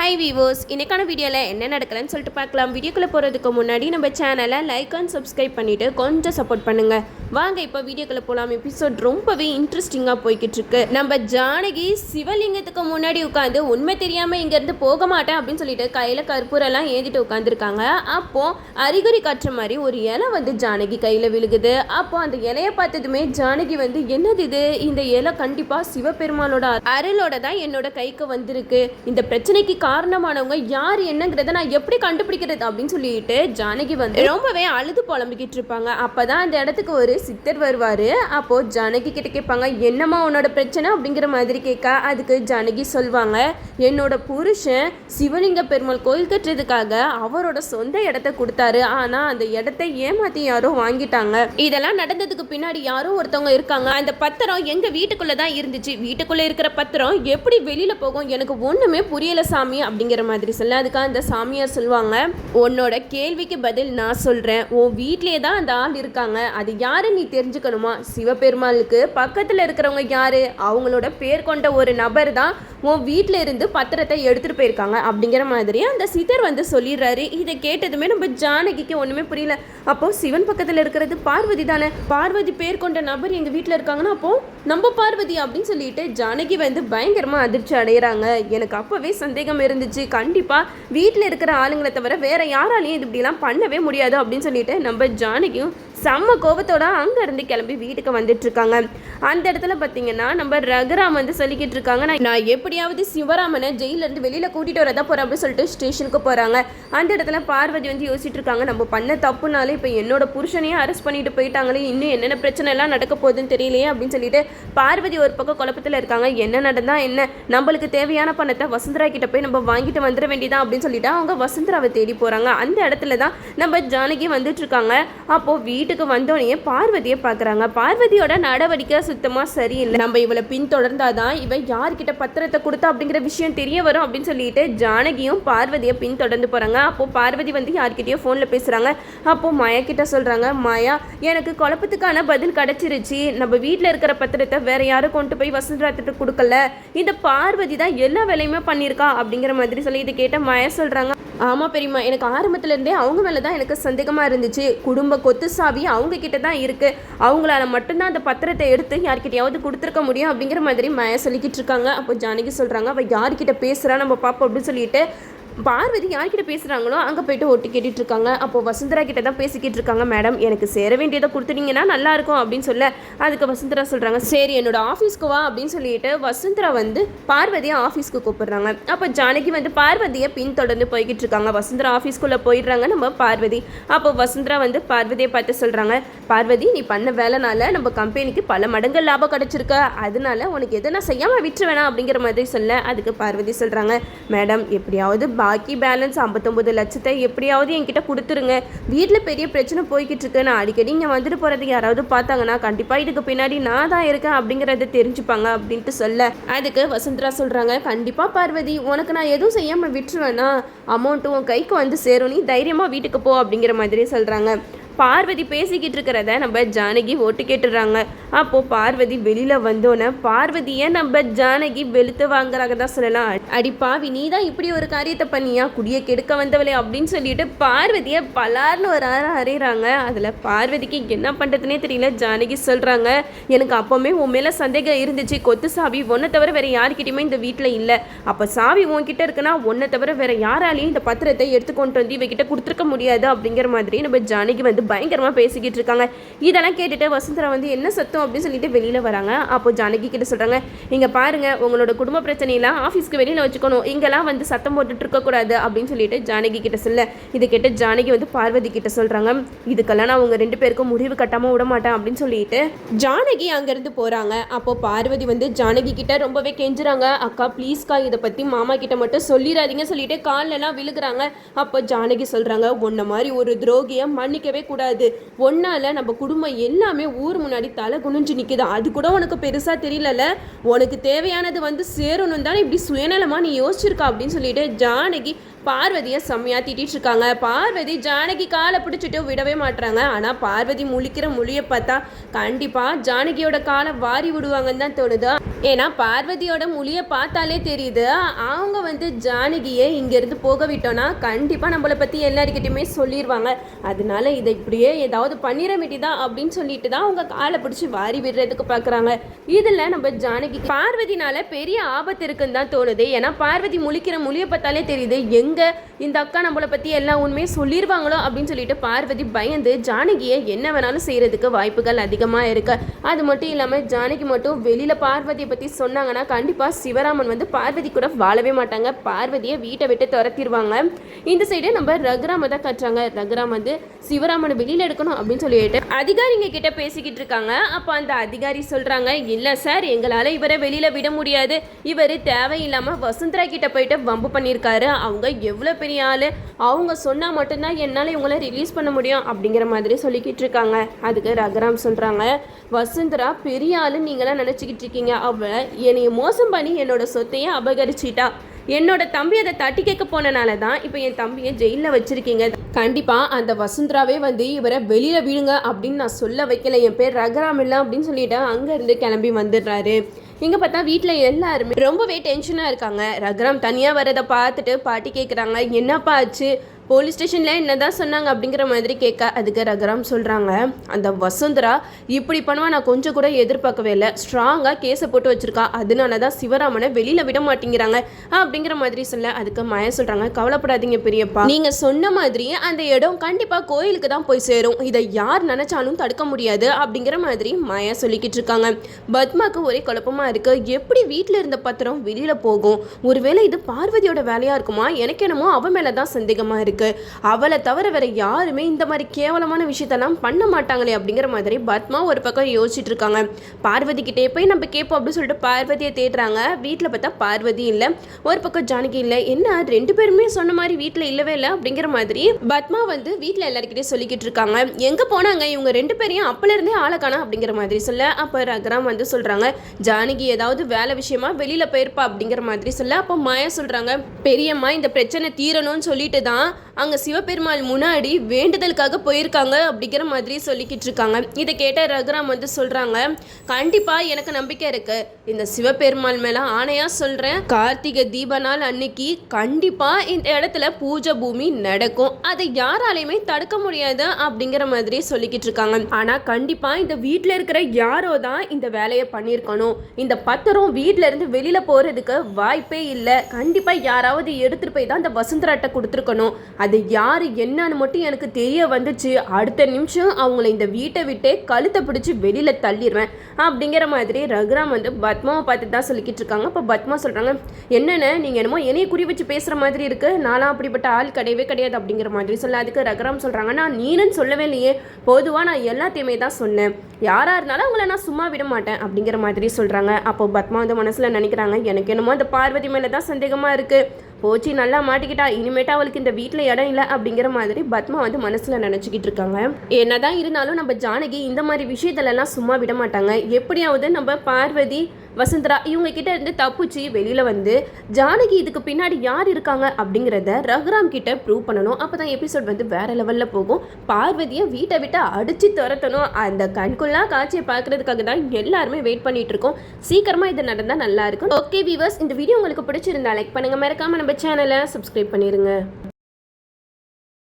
Hi viewers இன்னைக்கான வீடியோவில் என்ன நடக்கலன்னு சொல்லிட்டு பார்க்கலாம். வீடியோக்குள்ளே போகிறதுக்கு முன்னாடி நம்ம சேனலை லைக் அண்ட் சப்ஸ்கிரைப் பண்ணிவிட்டு கொஞ்சம் சப்போர்ட் பண்ணுங்கள் வாங்க இப்போ வீடியோக்குள்ளே போகலாம் எபிசோட் ரொம்பவே இன்ட்ரெஸ்டிங்காக போய்கிட்டு இருக்கு நம்ம ஜானகி சிவலிங்கத்துக்கு முன்னாடி உட்காந்து உண்மை தெரியாமல் இங்கேருந்து போக மாட்டேன் அப்படின்னு சொல்லிட்டு கையில் கற்பூரெல்லாம் ஏந்திட்டு உட்காந்துருக்காங்க அப்போது அறிகுறி காட்டுற மாதிரி ஒரு இலை வந்து ஜானகி கையில் விழுகுது. அப்போது அந்த இலையை பார்த்ததுமே ஜானகி வந்து என்னது இது? இந்த இலை கண்டிப்பாக சிவபெருமானோட அருளோட தான் என்னோட கைக்கு வந்திருக்கு. இந்த பிரச்சனைக்கு காரணமானவங்க யார் என்னங்கிறத நான் எப்படி கண்டுபிடிக்கிறது அப்படின்னு சொல்லிட்டு ஜானகி வந்து ரொம்பவே அழுது புலம்பிக்கிட்டு இருப்பாங்க. அப்பதான் அந்த இடத்துக்கு ஒரு சித்தர் வருவாரு. அப்போ ஜானகி கிட்ட கேட்பாங்க என்னம்மா உன்னோட பிரச்சனை? அப்படிங்கிற மாதிரி கேட்க அதுக்கு ஜானகி சொல்வாங்க. என்னோட புருஷன் சிவலிங்க பெருமாள் கோயில் கட்டுறதுக்காக அவரோட சொந்த இடத்த கொடுத்தாரு. ஆனா அந்த இடத்தை ஏமாத்தி யாரோ வாங்கிட்டாங்க. இதெல்லாம் நடந்ததுக்கு பின்னாடி யாரோ ஒருத்தவங்க இருக்காங்க. அந்த பத்திரம் எங்க வீட்டுக்குள்ளே தான் இருந்துச்சு. வீட்டுக்குள்ள இருக்கிற பத்திரம் எப்படி வெளியில போகும் எனக்கு ஒண்ணுமே புரியல சாமி. அப்படிங்கிற மாதிரி சொல்ல அதுக்காக அந்த சாமியார் சொல்லுவாங்க உன்னோட கேள்விக்கு பதில் நான் சொல்றேன். உன் வீட்டிலே தான் அந்த ஆள் இருக்காங்க. அது யாரு நீ தெரிஞ்சுக்கணுமா? சிவபெருமாளுக்கு பக்கத்துல இருக்கிறவங்க யாரு? அவங்களோட பேர் கொண்ட ஒரு நபர் தான் உன் வீட்டில் இருந்து பத்திரத்தை எடுத்துகிட்டு போயிருக்காங்க அப்படிங்கிற மாதிரி அந்த சித்தர் வந்து சொல்லிடுறாரு. இதை கேட்டதுமே நம்ம ஜானகிக்கு ஒன்றுமே புரியல. அப்போ சிவன் பக்கத்தில் இருக்கிறது பார்வதி தானே? பார்வதி பேர் கொண்ட நபர் எங்கள் வீட்டில் இருக்காங்கன்னா அப்போ நம்ம பார்வதி அப்படின்னு சொல்லிட்டு ஜானகி வந்து பயங்கரமாக அதிர்ச்சி அடைகிறாங்க எனக்கு அப்போவே சந்தேகம் இருந்துச்சு. கண்டிப்பாக வீட்டில் இருக்கிற ஆளுங்களை தவிர வேறு யாராலையும் இது இப்படிலாம் பண்ணவே முடியாது அப்படின்னு சொல்லிட்டு நம்ம ஜானகியும் செம்ம கோபத்தோட அங்கேருந்து கிளம்பி வீட்டுக்கு வந்துட்டு இருக்காங்க அந்த இடத்துல பார்த்தீங்கன்னா நம்ம ரகுராம் வந்து சொல்லிக்கிட்டு இருக்காங்க நான் நான் எப்படியாவது சிவராமனை ஜெயிலேருந்து வெளியில் கூட்டிகிட்டு வரதா போகிறேன் அப்படின்னு சொல்லிட்டு ஸ்டேஷனுக்கு போகிறாங்க அந்த இடத்துல பார்வதி வந்து யோசிச்சுட்டு இருக்காங்க நம்ம பண்ண தப்புனாலே இப்போ என்னோட புருஷனையும் அரெஸ்ட் பண்ணிட்டு போயிட்டாங்களே இன்னும் என்னென்ன பிரச்சனை எல்லாம் நடக்க போகுதுன்னு தெரியலையே அப்படின்னு சொல்லிட்டு பார்வதி ஒரு பக்கம் குழப்பத்தில் இருக்காங்க என்ன நடந்தா என்ன? நம்மளுக்கு தேவையான பணத்தை வசுந்தரா கிட்ட போய் நம்ம வாங்கிட்டு வந்துட வேண்டியதான் அப்படின்னு சொல்லிட்டு அவங்க வசுந்தராவை தேடி போகிறாங்க அந்த இடத்துல தான் நம்ம ஜானகி வந்துட்டு இருக்காங்க. அப்போது வீட்டுக்கு வந்தோடனே பார்வதியை பார்க்குறாங்க. பார்வதியோட நடவடிக்கை சுத்தமாக சரியில்லை. நம்ம இவளை பின்தொடர்ந்தாதான் இவன் யார்கிட்ட பத்திரத்தை கொடுத்தா அப்படிங்கிற விஷயம் தெரிய வரும் அப்படின்னு சொல்லிட்டு ஜானகியும் பார்வதியை பின்தொடர்ந்து போகிறாங்க அப்போது பார்வதி வந்து யார்கிட்டயோ ஃபோனில் பேசுகிறாங்க அப்போது மாயா கிட்ட சொல்கிறாங்க மாயா எனக்கு குழப்பத்துக்கான பதில் கிடச்சிருச்சு. நம்ம வீட்டில் இருக்கிற பத்திரத்தை வேற யாரும் கொண்டு போய் வசுந்தராத்திட்ட கொடுக்கல. இந்த பார்வதி தான் எல்லா வேலையுமே பண்ணியிருக்கா. அப்படிங்கிற மாதிரி சொல்லி இதை கேட்ட மாயா சொல்கிறாங்க ஆமாம் பெரியம்மா எனக்கு ஆரம்பத்துலேருந்தே அவங்க மேலே தான் எனக்கு சந்தேகமாக இருந்துச்சு. குடும்ப கொத்து சாவி அவங்க கிட்ட தான் இருக்குது அவங்களால மட்டும்தான் அந்த பத்திரத்தை எடுத்து யார்கிட்டயாவது கொடுத்துருக்க முடியும் அப்படிங்கிற மாதிரி மாயா சொல்லிக்கிட்டு இருக்காங்க. அப்போ ஜானகி சொல்கிறாங்க அவள் யார்கிட்ட பேசுகிறா நம்ம பார்ப்போம் அப்படின்னு சொல்லிட்டு பார்வதி யார்கிட்ட பேசுகிறாங்களோ அங்கே போயிட்டு ஒட்டு கேட்டுட்டு இருக்காங்க. அப்போ வசுந்தரா கிட்ட தான் பேசிக்கிட்டு இருக்காங்க மேடம் எனக்கு சேர வேண்டியதை கொடுத்துட்டீங்கன்னா நல்லா இருக்கும் அப்படின்னு சொல்ல அதுக்கு வசுந்தரா சொல்கிறாங்க சரி என்னோட ஆஃபீஸ்க்கு வா அப்படின்னு சொல்லிட்டு வசுந்தரா வந்து பார்வதியை ஆஃபீஸ்க்கு கூப்பிடுறாங்க. அப்போ ஜானகி வந்து பார்வதியை பின்தொடர்ந்து போய்கிட்டு இருக்காங்க. வசுந்தரா ஆஃபீஸ்க்குள்ளே போயிடுறாங்க நம்ம பார்வதி. அப்போ வசுந்தரா வந்து பார்வதியை பார்த்து சொல்கிறாங்க பார்வதி நீ பண்ண வேலைனால நம்ம கம்பெனிக்கு பல மடங்கு லாபம் கிடச்சிருக்க. அதனால உனக்கு எதை நான் செய்யாமல் விட்டுருவேணா அப்படிங்கிற மாதிரி சொல்ல அதுக்கு பார்வதி சொல்கிறாங்க மேடம் எப்படியாவது பா பாக்கி பேலன்ஸ் ஐம்பத்தொம்பது லட்சத்தை எப்படியாவது என்கிட்ட கொடுத்துருங்க. வீட்டில் பெரிய பிரச்சனை போய்கிட்டு இருக்கு. நான் அடிக்கடி இங்கே வந்துட்டு போகிறது யாராவது பார்த்தாங்கன்னா கண்டிப்பாக இதுக்கு பின்னாடி நான் தான் இருக்கேன் அப்படிங்கிறத தெரிஞ்சுப்பாங்க அப்படின்ட்டு சொல்ல. அதுக்கு வசுந்தரா சொல்கிறாங்க கண்டிப்பாக பார்வதி உனக்கு நான் எதுவும் செய்யாமல் விட்டுருவேன்னா அமௌண்ட்டு உன் கைக்கு வந்து சேரும். நீ தைரியமாக வீட்டுக்கு போ அப்படிங்கிற மாதிரி சொல்கிறாங்க பார்வதி பேசிக்கிட்டு இருக்கிறத நம்ம ஜானகி ஓட்டு கேட்டுடுறாங்க அப்போது பார்வதி வெளியில் வந்தோன்னே பார்வதியை நம்ம ஜானகி வெளுத்து வாங்குறாங்க தான் சொல்லலாம். அடி பாவி நீ தான் இப்படி ஒரு காரியத்தை பண்ணியா? குடியை கெடுக்க வந்தவளே அப்படின்னு சொல்லிட்டு பார்வதியை பலார்னு ஒரு ஆற அறையிறாங்க. அதில் பார்வதிக்கு என்ன பண்ணுறதுனே தெரியல. ஜானகி சொல்கிறாங்க எனக்கு அப்போவுமே உன் மேலே சந்தேகம் இருந்துச்சு. கொத்து சாவி ஒன்றை தவிர வேறு யார்கிட்டயுமே இந்த வீட்டில் இல்லை. அப்போ சாவி உன்கிட்ட இருக்குன்னா ஒன்றை தவிர வேறு யாராலையும் இந்த பத்திரத்தை எடுத்து கொண்டு வந்து இவகிட்ட கொடுத்துருக்க முடியாது. அப்படிங்கிற மாதிரி நம்ம ஜானகி வந்து பயங்கரமாக பேசிக்கிட்டு இருக்காங்க. இதெல்லாம் கேட்டுட்டு வசுந்தரா வந்து என்ன சத்தம்? அப்படின்னு சொல்லிட்டு வெளியில் வராங்க. அப்போ ஜானகி கிட்ட சொல்கிறாங்க இங்கே பாருங்க உங்களோட குடும்ப பிரச்சனையெல்லாம் ஆஃபீஸ்க்கு வெளியில் வச்சுக்கணும். இங்கெல்லாம் வந்து சத்தம் போட்டுட்டு இருக்கக்கூடாது அப்படின்னு சொல்லிட்டு ஜானகி கிட்ட சொல்ல இது கேட்ட ஜானகி வந்து பார்வதி கிட்ட சொல்கிறாங்க இதுக்கெல்லாம் நான் உங்கள் ரெண்டு பேருக்கும் முடிவு கட்டாமல் விட மாட்டேன். அப்படின்னு சொல்லிட்டு ஜானகி அங்கேருந்து போகிறாங்க அப்போ பார்வதி வந்து ஜானகி கிட்ட ரொம்பவே கெஞ்சுறாங்க அக்கா ப்ளீஸ்க்கா இதை பற்றி மாமா கிட்ட மட்டும் சொல்லிடாதீங்க சொல்லிட்டு கால்லலாம் விழுகுறாங்க. அப்போ ஜானகி சொல்கிறாங்க உன்ன மாதிரி ஒரு துரோகியை மன்னிக்கவே கூடாது. இருக்கக்கூடாது ஒன்னால நம்ம குடும்பம் எல்லாமே ஊர் முன்னாடி தலை குனிஞ்சு நிற்கிது அது கூட உனக்கு பெருசாக தெரியலல்ல உனக்கு தேவையானது வந்து சேரணும் தானே இப்படி சுயநலமாக நீ யோசிச்சிருக்கா அப்படின்னு சொல்லிட்டு ஜானகி பார்வதியை செம்மையாக திட்டிகிட்டு இருக்காங்க. பார்வதி ஜானகி காலை பிடிச்சிட்டு விடவே மாட்றாங்க. ஆனால் பார்வதி முழிக்கிற மொழியை பார்த்தா கண்டிப்பாக ஜானகியோட காலை வாரி விடுவாங்கன்னு தான் தோணுது. ஏன்னா பார்வதியோட மொழியை பார்த்தாலே தெரியுது. அவங்க வந்து ஜானகியை இங்கேருந்து போக விட்டோன்னா கண்டிப்பாக நம்மளை பற்றி எல்லாருக்கிட்டையுமே சொல்லிடுவாங்க அதனால இதை இப்படியே ஏதாவது பண்ணிட தான் அப்படின்னு சொல்லிட்டு தான் அவங்க காலை பிடிச்சி வாரி விடுறதுக்கு பார்க்குறாங்க. இதில் நம்ம ஜானகி பார்வதினால பெரிய ஆபத்து இருக்குன்னு தான் தோணுது. ஏன்னா பார்வதி முழிக்கிற மொழியை பார்த்தாலே தெரியுது எங்கே இந்த அக்கா நம்மளை பற்றி எல்லா உண்மையும் சொல்லிடுவாங்களோ அப்படின்னு சொல்லிட்டு பார்வதி பயந்து ஜானகியை என்ன வேணாலும் செய்கிறதுக்கு வாய்ப்புகள் அதிகமாக இருக்கு. அது மட்டும் இல்லாமல் ஜானகி மட்டும் வெளியில் பார்வதியை பற்றி சொன்னாங்கன்னா கண்டிப்பாக சிவராமன் வந்து பார்வதி கூட வாழவே மாட்டாங்க. பார்வதியை வீட்டை விட்டு துரத்திடுவாங்க இந்த சைடு நம்ம ரகுராம தான் கட்டுறாங்க. ரகுராம் வந்து சிவராமனை வெளியில் எடுக்கணும் அப்படின்னு சொல்லிட்டு அதிகாரிங்க கிட்ட பேசிக்கிட்டு இருக்காங்க. அப்போ அந்த அதிகாரி சொல்கிறாங்க இல்லை சார் எங்களால் இவரை வெளியில் விட முடியாது. இவர் தேவையில்லாமல் வசுந்தரா கிட்ட போயிட்டு வம்பு பண்ணியிருக்காரு. அவங்க எவ்வளோ பெரிய ஆள்? அவங்க சொன்னால் மட்டும்தான் என்னால் இவங்கள ரிலீஸ் பண்ண முடியும் அப்படிங்கிற மாதிரி சொல்லிக்கிட்டு இருக்காங்க. அதுக்கு ரகுராம் சொல்கிறாங்க வசுந்தரா பெரிய ஆளு நீங்களாம் நினச்சிக்கிட்டு இருக்கீங்க. அவ என்னைய மோசம் பண்ணி என்னோட சொத்தையே அபகரிச்சிட்டா. என்னோட தம்பி அதை தட்டி கேட்க போனனால தான் இப்போ என் தம்பியை ஜெயிலில் வச்சுருக்கீங்க. கண்டிப்பாக அந்த வசுந்தராவே வந்து இவரை வெளியில் விடுங்க அப்படின்னு நான் சொல்ல வைக்கல. என் பேர் ரகராம் இல்லை அப்படின்னு சொல்லிட்டு அங்கேருந்து கிளம்பி வந்துடுறாரு. இங்கே பார்த்தா வீட்டில் எல்லாருமே ரொம்பவே டென்ஷனாக இருக்காங்க. ரகுராம் தனியாக வரதை பார்த்துட்டு பாட்டி கேட்குறாங்க என்னப்பா ஆச்சு? போலீஸ் ஸ்டேஷனில் என்ன தான் சொன்னாங்க அப்படிங்கிற மாதிரி கேட்க அதுக்கு ரகுராம் சொல்கிறாங்க அந்த வசுந்தரா இப்படி பண்ணுவா நான் கொஞ்சம் கூட எதிர்பார்க்கவே இல்லை. ஸ்ட்ராங்காக கேஸை போட்டு வச்சிருக்கா. அதனால தான் சிவராமனை வெளியில் விட மாட்டேங்கிறாங்க. அப்படிங்கிற மாதிரி சொல்ல அதுக்கு மய சொல்கிறாங்க கவலைப்படாதீங்க பெரியப்பா. நீங்கள் சொன்ன மாதிரி அந்த இடம் கண்டிப்பாக கோயிலுக்கு தான் போய் சேரும். இதை யார் நினச்சாலும் தடுக்க முடியாது அப்படிங்கிற மாதிரி மயா சொல்லிக்கிட்டு இருக்காங்க. பத்மாக்கு ஒரே குழப்பமாக இருக்கு. எப்படி வீட்டில் இருந்த பத்திரம் வெளியில் போகும்? ஒருவேளை இது பார்வதியோட வேலையாக இருக்குமா? எனக்கு என்னமோ அவ மேலே தான் சந்தேகமாக இருக்கு. அவளை தவிர வேற யாருமே இந்த மாதிரி கேவலமான விஷயத்தெல்லாம் பண்ண மாட்டாங்களே அப்படிங்கிற மாதிரி பத்மா ஒரு பக்கம் யோசிச்சுட்டு இருக்காங்க. பார்வதி கிட்டே போய் நம்ம கேட்போம் அப்படின்னு சொல்லிட்டு பார்வதியை தேடுறாங்க. வீட்டில் பார்த்தா பார்வதி இல்லை. ஒரு பக்கம் ஜானகி இல்லை. என்ன ரெண்டு பேருமே சொன்ன மாதிரி வீட்டில் இல்லவே இல்லை அப்படிங்கிற மாதிரி பத்மா வந்து வீட்டில் எல்லாருக்கிட்டே சொல்லிக்கிட்டு இருக்காங்க. எங்கே போனாங்க? இவங்க ரெண்டு பேரையும் அப்பல இருந்தே ஆளை காணோம் அப்படிங்கிற மாதிரி சொல்ல அப்போ ரக்ராம் வந்து சொல்கிறாங்க ஜானகி ஏதாவது வேலை விஷயமா வெளியில் போயிருப்பா அப்படிங்கிற மாதிரி சொல்ல அப்போ மாயா சொல்கிறாங்க பெரியம்மா இந்த பிரச்சனை தீரணும்னு சொல்லிட்டு தான் அங்கே சிவபெருமாள் முன்னாடி வேண்டுதலுக்காக போயிருக்காங்க அப்படிங்கிற மாதிரி சொல்லிக்கிட்டு இருக்காங்க. இதை கேட்ட ரகுராம் வந்து சொல்கிறாங்க கண்டிப்பாக எனக்கு நம்பிக்கை இருக்குது இந்த சிவபெருமாள் மேலே ஆணையாக சொல்கிறேன் கார்த்திகை தீப நாள் அன்னைக்கு கண்டிப்பாக இந்த இடத்துல பூஜை பூமி நடக்கும். அதை யாராலையுமே தடுக்க முடியாது அப்படிங்கிற மாதிரி சொல்லிக்கிட்டு இருக்காங்க. ஆனால் கண்டிப்பாக இந்த வீட்டில் இருக்கிற யாரோ தான் இந்த வேலையை பண்ணியிருக்கணும். இந்த பத்திரம் வீட்டில் இருந்து வெளியில் போகிறதுக்கு வாய்ப்பே இல்லை. கண்டிப்பாக யாராவது எடுத்துகிட்டு போய் தான் இந்த வசுந்தராட்டை கொடுத்துருக்கணும். அது அது யார் என்னன்னு மட்டும் எனக்கு தெரிய வந்துச்சு. அடுத்த நிமிஷம் அவங்கள இந்த வீட்டை விட்டே கழுத்தை பிடிச்சி வெளியில் தள்ளிடுவேன் அப்படிங்கிற மாதிரி ரகுராம் வந்து பத்மாவை பார்த்து தான் சொல்லிக்கிட்டு இருக்காங்க. அப்போ பத்மா சொல்கிறாங்க என்னென்ன? நீங்கள் என்னமோ என்னைய குறி வச்சு பேசுகிற மாதிரி இருக்குது நானும் அப்படிப்பட்ட ஆள் கிடையவே கிடையாது. அப்படிங்கிற மாதிரி சொல்ல அதுக்கு ரகுராம் சொல்கிறாங்க நான் நீனன்னு சொல்லவே இல்லையே. பொதுவாக நான் எல்லாத்தையுமே தான் சொன்னேன். யாராக இருந்தாலும் அவங்கள நான் சும்மா விட மாட்டேன் அப்படிங்கிற மாதிரி சொல்கிறாங்க அப்போ பத்மா வந்து மனசில் நினைக்கிறாங்க எனக்கு என்னமோ அந்த பார்வதி மேலே தான் சந்தேகமாக இருக்குது போச்சு நல்லா மாட்டிக்கிட்டா இனிமேட்டு அவளுக்கு இந்த வீட்டில் இடம் இல்லை அப்படிங்கிற மாதிரி பத்மா வந்து மனசில் நினச்சிக்கிட்டு இருக்காங்க. என்னதான் இருந்தாலும் நம்ம ஜானகி இந்த மாதிரி விஷயத்துலலாம் சும்மா விட மாட்டாங்க. எப்படியாவது நம்ம பார்வதி வசுந்தரா இவங்க கிட்ட இருந்து தப்பிச்சு வெளியில் வந்து ஜானகி இதுக்கு பின்னாடி யார் இருக்காங்க? அப்படிங்கிறத ரகுராம் கிட்ட ப்ரூவ் பண்ணணும். அப்போ தான் எபிசோட் வந்து வேற லெவலில் போகும். பார்வதியை வீட்டை விட்டு அடிச்சு துரத்தணும். அந்த கண்குள்ளா காட்சியை பார்க்கறதுக்காக தான் எல்லாருமே வெயிட் பண்ணிட்டு இருக்கோம். சீக்கிரமாக இது நடந்தால் நல்லா இருக்கும். ஓகே வீவர்ஸ் இந்த வீடியோ உங்களுக்கு பிடிச்சிருந்தா லைக் பண்ணுங்க. மறக்காம நம்ம சேனலை சப்ஸ்கிரைப் பண்ணிடுங்க